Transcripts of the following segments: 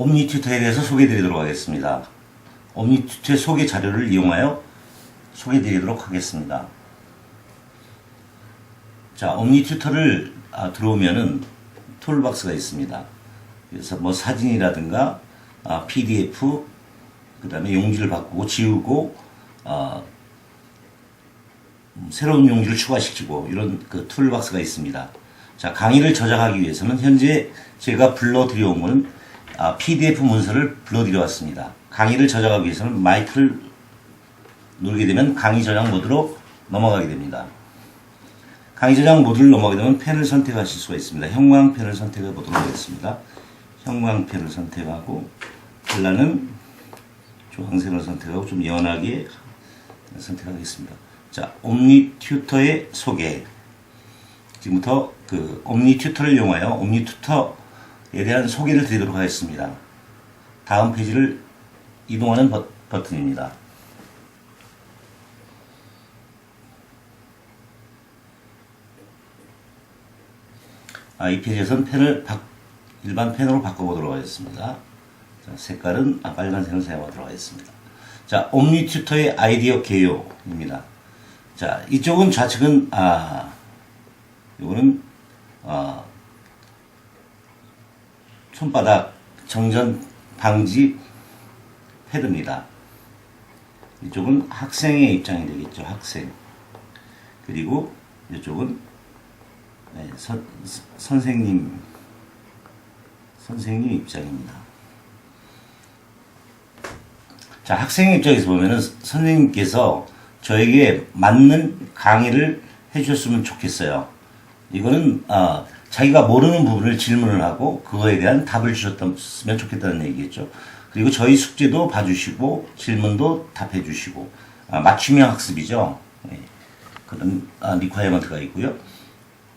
옴니 튜터에 대해서 소개해드리도록 하겠습니다. 옴니 튜터의 소개 자료를 이용하여 소개해드리도록 하겠습니다. 자, 옴니 튜터를 아, 들어오면은 툴박스가 있습니다. 그래서 뭐 사진이라든가 아, PDF, 그 다음에 용지를 바꾸고 지우고 아, 음, 새로운 용지를 추가시키고 이런 그 툴박스가 있습니다. 자, 강의를 저장하기 위해서는 현재 제가 불러드려온 건 아, PDF 문서를 불러드려왔습니다. 강의를 저장하기 위해서는 마이크를 누르게 되면 강의 저장 모드로 넘어가게 됩니다. 강의 저장 모드를 넘어가게 되면 펜을 선택하실 수가 있습니다. 형광펜을 선택해 보도록 하겠습니다. 형광펜을 선택하고 컬러는 주황색을 선택하고 좀 연하게 선택하겠습니다. 자, 옴니 튜터의 소개. 지금부터 그 옴니 튜터를 이용하여 옴니 튜터에 대한 소개를 드리도록 하겠습니다. 다음 페이지를 이동하는 버, 버튼입니다. 아, 이 페이지에서는 펜을 바, 일반 펜으로 바꿔보도록 하겠습니다. 자, 색깔은 아, 빨간색을 사용하도록 하겠습니다. 자, 옴니 튜터의 아이디어 개요입니다. 자, 이쪽은 좌측은 아, 요거는 어, 손바닥 정전 방지 패드입니다. 이쪽은 학생의 입장이 되겠죠. 학생. 그리고 이쪽은 네, 선, 선생님 선생님 입장입니다. 자, 학생 입장에서 보면은 선생님께서 저에게 맞는 강의를 해주셨으면 좋겠어요. 이거는 아, 자기가 모르는 부분을 질문을 하고 그거에 대한 답을 주셨으면 좋겠다는 얘기겠죠. 그리고 저희 숙제도 봐주시고 질문도 답해주시고 아, 맞춤형 학습이죠. 네. 그런 아, 리ኳ이어먼트가 있고요.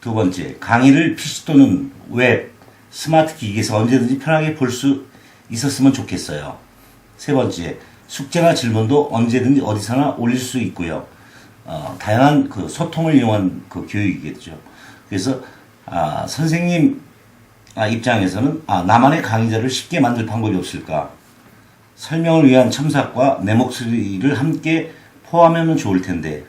두 번째, 강의를 PC 또는 웹, 스마트 기기에서 언제든지 편하게 볼 수 있었으면 좋겠어요. 세 번째, 숙제나 질문도 언제든지 어디서나 올릴 수 있고요. 어, 다양한 그 소통을 이용한 그 교육이겠죠. 그래서 아, 선생님 아, 입장에서는 아, 나만의 강의자를 쉽게 만들 방법이 없을까? 설명을 위한 첨삭과 내 목소리를 함께 포함하면 좋을 텐데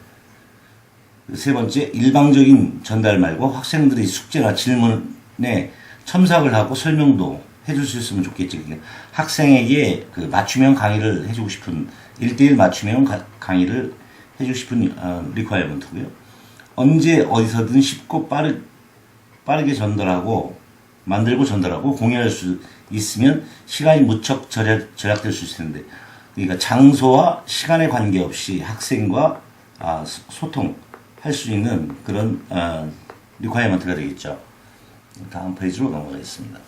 세 번째, 일방적인 전달 말고 학생들의 숙제나 질문에 첨삭을 하고 설명도 해줄 수 있으면 좋겠지. 학생에게 그 맞춤형 강의를 해주고 싶은, 1대1 맞춤형 가- 강의를 해주고 싶은, 어, 리ኳ이어먼트고요. 언제, 어디서든 쉽고 빠르, 빠르게 전달하고, 만들고 전달하고 공유할 수 있으면 시간이 무척 절약, 절약될 수 있을 텐데. 그러니까 장소와 시간에 관계없이 학생과 아, 소- 소통할 수 있는 그런 어, 리ኳ이어먼트가 되겠죠. 다음 페이지로 넘어가겠습니다.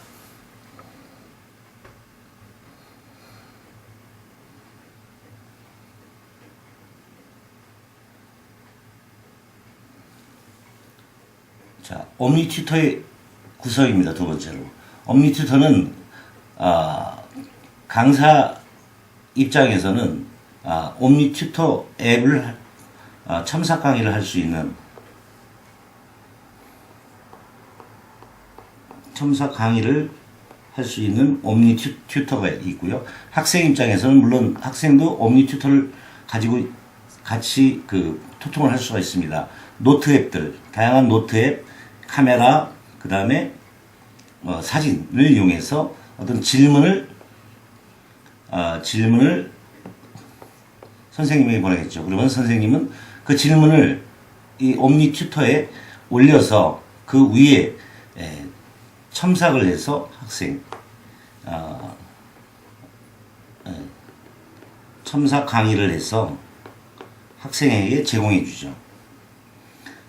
자, 옴니 튜터의 구성입니다. 두 번째로. 옴니 튜터는 아, 강사 입장에서는 아, 옴니 튜터 앱을 아, 첨삭 강의를 할 수 있는 첨삭 강의를 할 수 있는 옴니 튜, 튜터가 있고요. 학생 입장에서는 물론 학생도 옴니 튜터를 가지고 같이 그 소통을 할 수가 있습니다. 노트 앱들, 다양한 노트 앱, 카메라, 그 다음에 어, 사진을 이용해서 어떤 질문을 아, 질문을 선생님에게 보내겠죠. 그러면 선생님은 그 질문을 이 옴니 튜터에 올려서 그 위에 에, 첨삭을 해서 학생 아, 에, 첨삭 강의를 해서 학생에게 제공해 주죠.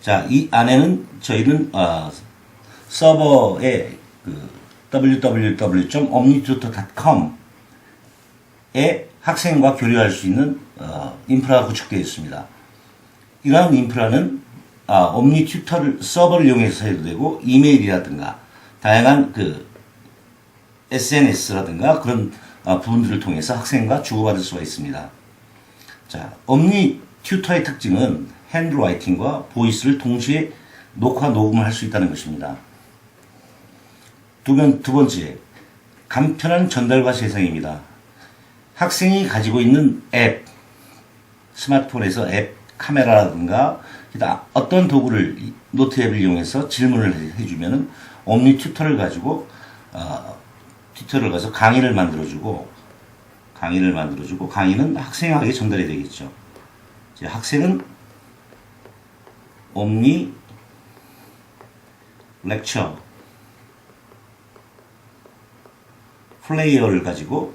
자, 이 안에는 저희는 어, 서버에 그 www.omnitutor.com에 학생과 교류할 수 있는 어, 인프라가 구축되어 있습니다. 이러한 인프라는 아, 옴니 튜터를 서버를 이용해서 해도 되고 이메일이라든가 다양한 그 SNS라든가 그런 어, 부분들을 통해서 학생과 주고받을 수가 있습니다. 자, 옴니 튜터의 특징은 핸드라이팅과 보이스를 동시에 녹화 녹음을 할 수 있다는 것입니다. 두, 번, 두 번째, 간편한 전달과 재생입니다. 학생이 가지고 있는 앱, 스마트폰에서 앱 카메라라든가 어떤 도구를 이- 노트 앱을 이용해서 질문을 해- 해주면은 옴니 튜터를 가지고 어, 튜터를 가서 강의를 만들어주고 강의를 만들어주고 강의는 학생에게 전달이 되겠죠. 학생은 옴니 렉처 플레이어를 가지고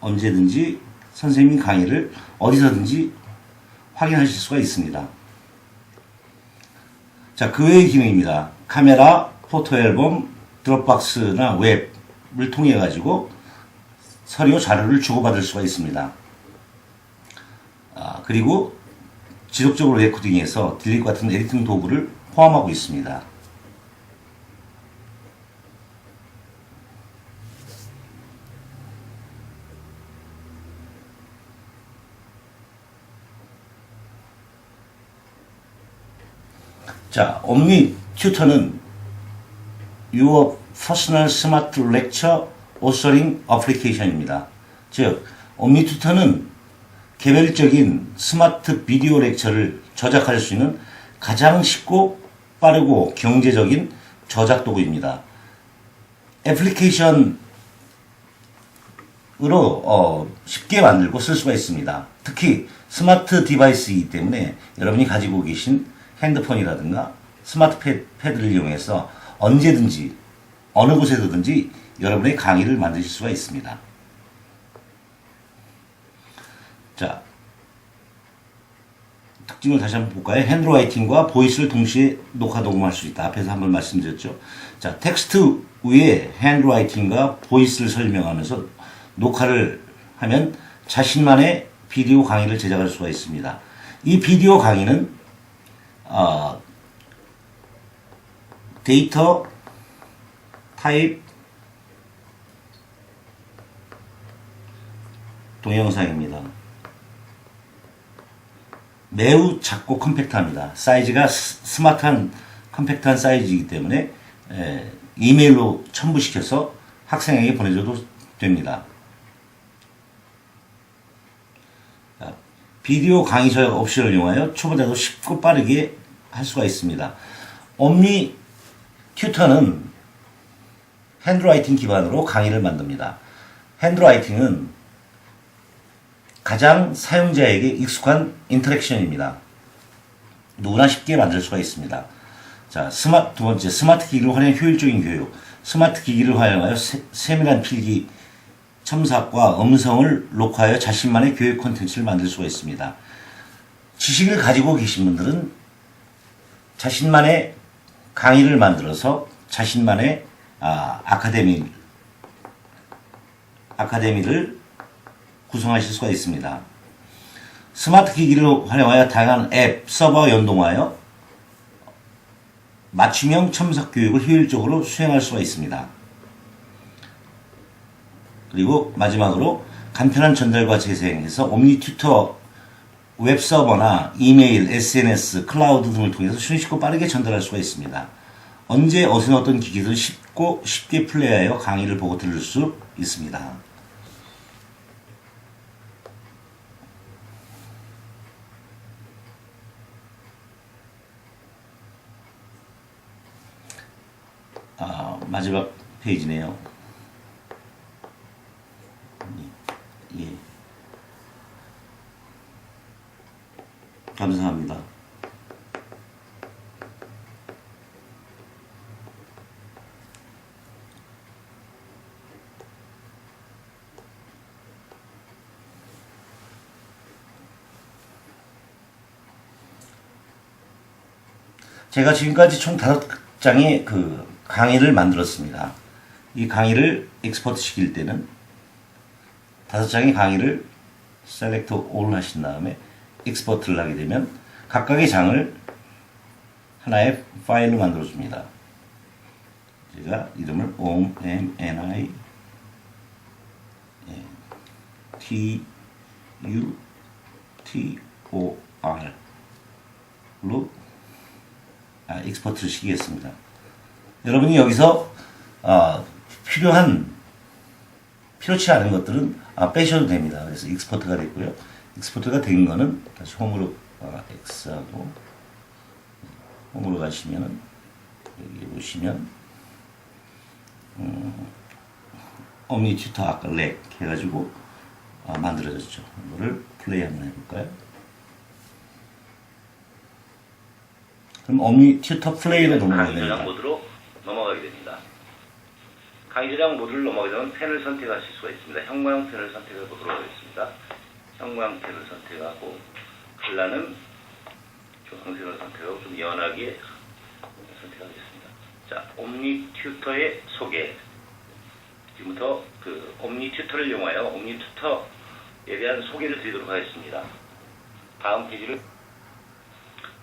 언제든지 선생님 강의를 어디서든지 확인하실 수가 있습니다. 자, 그 외의 기능입니다. 카메라, 포토 앨범, 드롭박스나 웹을 통해 가지고 서류 자료를 주고받을 수가 있습니다. 아, 그리고 지속적으로 레코딩해서 딜릿 같은 에디팅 도구를 포함하고 있습니다. 자, 옴니 튜터는 Your Personal Smart Lecture Authoring Application입니다. 즉, 옴니 튜터는 개별적인 스마트 비디오 렉처를 저작할 수 있는 가장 쉽고 빠르고 경제적인 저작 도구입니다. 애플리케이션으로 어, 쉽게 만들고 쓸 수가 있습니다. 특히 스마트 디바이스이기 때문에 여러분이 가지고 계신 핸드폰이라든가 스마트 패- 패드를 이용해서 언제든지 어느 곳에서든지 여러분의 강의를 만드실 수가 있습니다. 자, 특징을 다시 한번 볼까요? 핸드라이팅과 보이스를 동시에 녹화 녹음할 수 있다. 앞에서 한번 말씀드렸죠. 자, 텍스트 위에 핸드라이팅과 보이스를 설명하면서 녹화를 하면 자신만의 비디오 강의를 제작할 수가 있습니다. 이 비디오 강의는 어, 데이터 타입 동영상입니다. 매우 작고 컴팩트합니다. 사이즈가 스- 스마트한 컴팩트한 사이즈이기 때문에 에, 이메일로 첨부시켜서 학생에게 보내줘도 됩니다. 자, 비디오 강의 저작 옵션을 이용하여 초보자도 쉽고 빠르게 할 수가 있습니다. 옴니 튜터는 핸드라이팅 기반으로 강의를 만듭니다. 핸드라이팅은 가장 사용자에게 익숙한 인터랙션입니다. 누구나 쉽게 만들 수가 있습니다. 자, 스마트, 두 번째, 스마트 기기를 활용한 효율적인 교육. 스마트 기기를 활용하여 세, 세밀한 필기 첨삭과 음성을 녹화하여 자신만의 교육 콘텐츠를 만들 수가 있습니다. 지식을 가지고 계신 분들은 자신만의 강의를 만들어서 자신만의 아, 아카데미 아카데미를 구성하실 수가 있습니다. 스마트 기기를 활용하여 다양한 앱, 서버 연동하여 맞춤형 첨삭 교육을 효율적으로 수행할 수가 있습니다. 그리고 마지막으로 간편한 전달과 재생해서 옴니 튜터 웹 서버나 이메일, SNS, 클라우드 등을 통해서 쉽고 빠르게 전달할 수가 있습니다. 언제 어디서 어떤 기기든 쉽고 쉽게 플레이하여 강의를 보고 들을 수 있습니다. 아, 마지막 페이지네요. 예. 예. 감사합니다. 제가 지금까지 총 다섯 장의 그 강의를 만들었습니다. 이 강의를 익스포트 시킬 때는 다섯 장의 강의를 셀렉트 올 하신 다음에 익스포트를 하게 되면 각각의 장을 하나의 파일로 만들어 줍니다. 제가 이름을 om m n i 예, t u t o r로 아, 익스포트를 시키겠습니다. 여러분이 여기서 어, 불필요한 필요치 않은 것들은 아, 빼셔도 됩니다. 그래서 익스포트가 됐고요. 익스포트가 된 거는 다시 홈으로 아, X하고 홈으로 가시면은 여기 보시면 음, omni 튜터 아까 렉 해가지고 아, 만들어졌죠. 이거를 플레이 한번 해볼까요? 그럼 omni 튜터 강의 저장 됩니다. 넘어가게 됩니다. 강의 저장 모드를 넘어가게 되면 펜을 선택하실 수가 있습니다. 형모양 펜을 선택해 보도록 하겠습니다. 형모양 펜을 선택하고 컬러는 주황색을 선택하고 좀 연하게 선택하겠습니다. 자, 옴니 튜터의 소개. 지금부터 그 옴니 튜터를 이용하여 옴니 튜터에 대한 소개를 드리도록 하겠습니다. 다음 페이지를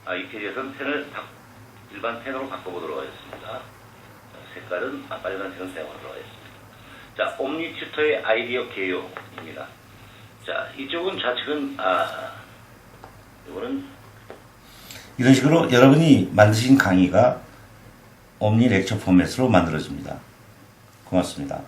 아, 이 페이지에서는 펜을 바- 일반 펜으로 바꿔보도록 하겠습니다. 자, 색깔은 아, 빨간색은 사용하도록 하겠습니다. 자, 옴니 튜터의 아이디어 개요입니다. 자, 이쪽은 좌측은 아, 이거는 이런 식으로 여러분이 만드신 강의가 옴니 렉처 포맷으로 만들어집니다. 고맙습니다.